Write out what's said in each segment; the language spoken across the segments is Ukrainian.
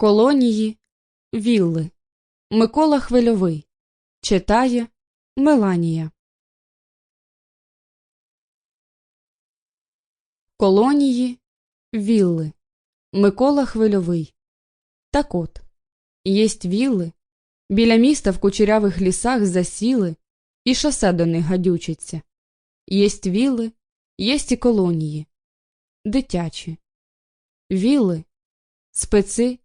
Колонії, вілли. Микола Хвильовий. Читає Меланія. Колонії, вілли. Микола Хвильовий. Так от, єсть вілли, біля міста в кучерявих лісах засіли, і шосе до них гадючиться. Єсть вілли, єсть і колонії. Дитячі. Вілли, специ,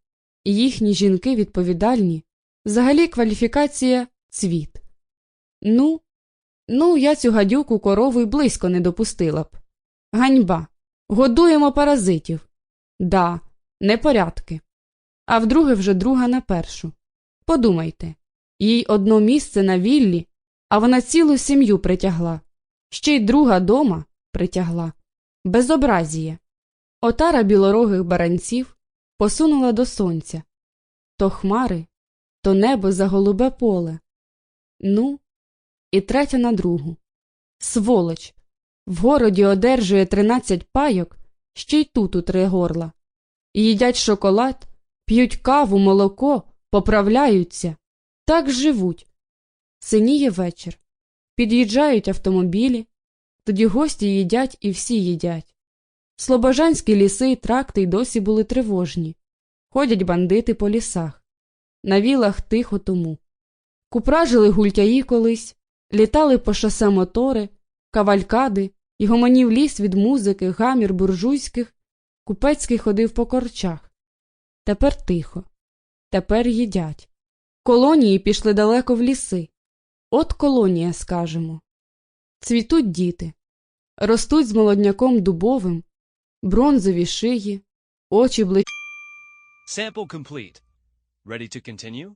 їхні жінки відповідальні, взагалі кваліфікація цвіт. Ну, ну, я цю гадюку корову й близько не допустила б. Ганьба. Годуємо паразитів. Да, непорядки. А вдруге вже друга на першу. Подумайте, їй одно місце на віллі, а вона цілу сім'ю притягла. Ще й друга дома притягла. Безобразіє. Отара білорогих баранців посунула до сонця. То хмари, то небо за голубе поле. Ну, і третя на другу. Сволоч. В городі одержує тринадцять пайок, ще й тут у три горла. Їдять шоколад, п'ють каву, молоко, поправляються. Так живуть. Синіє вечір. Під'їжджають автомобілі, тоді гості їдять і всі їдять. Слобожанські ліси і тракти й досі були тривожні. Ходять бандити по лісах. На вілах тихо тому. Купражили гультяї колись, літали по шосе мотори, кавалькади, і гомонів ліс від музики, гамір буржуйських, купецький ходив по корчах. Тепер тихо. Тепер їдять. Колонії пішли далеко в ліси. От колонія, скажемо. Цвітуть діти, ростуть з молодняком дубовим, бронзові шиї, очі блищать. Sample complete. Ready to continue?